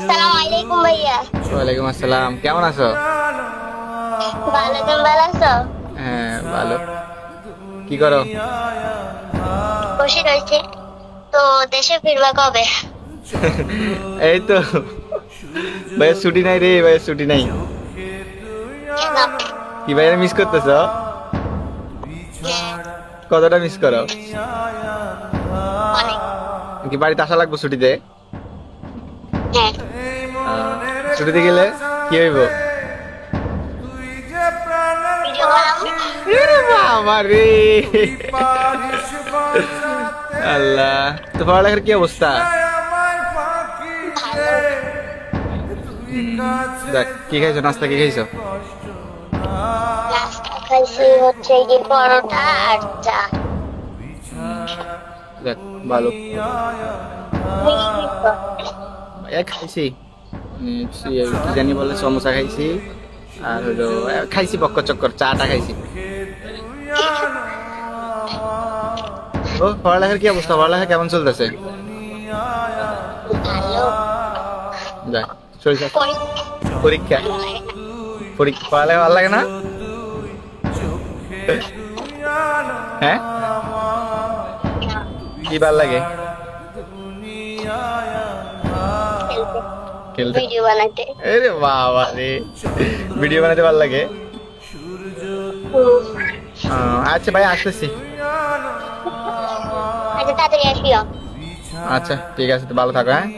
আসসালামু আলাইকুম ভাইয়া। ওয়ালাইকুম আসসালাম। কেমন আছো? ভালো তুমি ভালো আছো? হ্যাঁ ভালো। কি করো? খুশি রয়েছে। তো দেশে ফিরবা কবে? এই তো। ভাইয়ের ছুটি নাই রে ভাইয়ের ছুটি নাই। কি ভাইয়ের মিস করতেছ? কতটা মিস করো? কি বাড়িতে আসা লাগবো ছুটিতে? হ্যাঁ ছুটিতে গেলে কি হইব? ভিডিও রে আল্লাহ তো পড়ালেখার কি অবস্থা? দেখ কি খাইছো? নাস্তা কি খাইছো? খাইছি হচ্ছে কি পরোটা আর চা। দেখ ভালো। কি খাইছো? কি জানি বলে সমোসা খাইছি আর হলো খাইছি বক্কর চক্কর চাটা খাইছি। ও পড়ালেখার কি অবস্থা? পড়ালেখা কেমন চলতেছে? পরীক্ষা। পরীক্ষা পড়ালেখা ভালো লাগে না? হ্যাঁ? কি ভালো লাগে? খেলতে। ভিডিও বানাতে আরে বাবা রে। ভিডিও বানাতে ভালো লাগে? আচ্ছা ভাই আসতেছি। আচ্ছা তাড়াতাড়ি আসিও আচ্ছা ঠিক আছে তো ভালো থাকো হ্যাঁ।